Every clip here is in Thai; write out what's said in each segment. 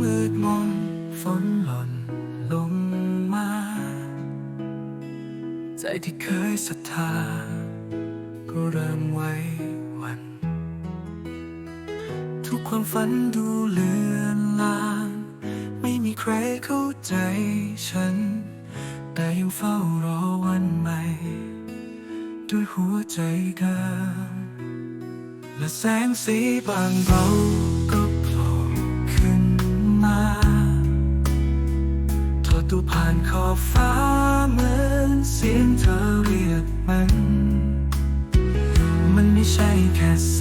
มืดมนฝนหล่นลงมา ใจที่เคยศรัทธา ก็เริ่มไว้วัน ทุกความฝันดูเลือนลาง ไม่มีใครเข้าใจฉัน แต่ยังเฝ้ารอวันใหม่ ด้วยหัวใจเดิมและแสงสีบางเรา อบฟ้าเหมือนเสียงเธอเรียกมัน มันไม่ใช่แค่แส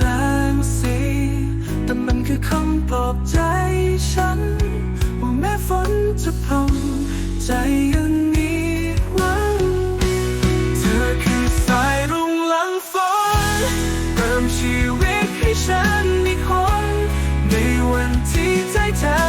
งสี แต่มันคือคำปลอบใจฉัน ว่าแม้ฝนจะพรำใจยังมีหวัง เธอคือสายรุ้งหลังฝนเติมชีวิตให้ฉันอีคน ในวันที่ใจแทบ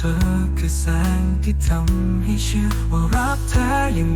เธอคือแสงที่ทำให้เชื่อว่ารักแท้ยัง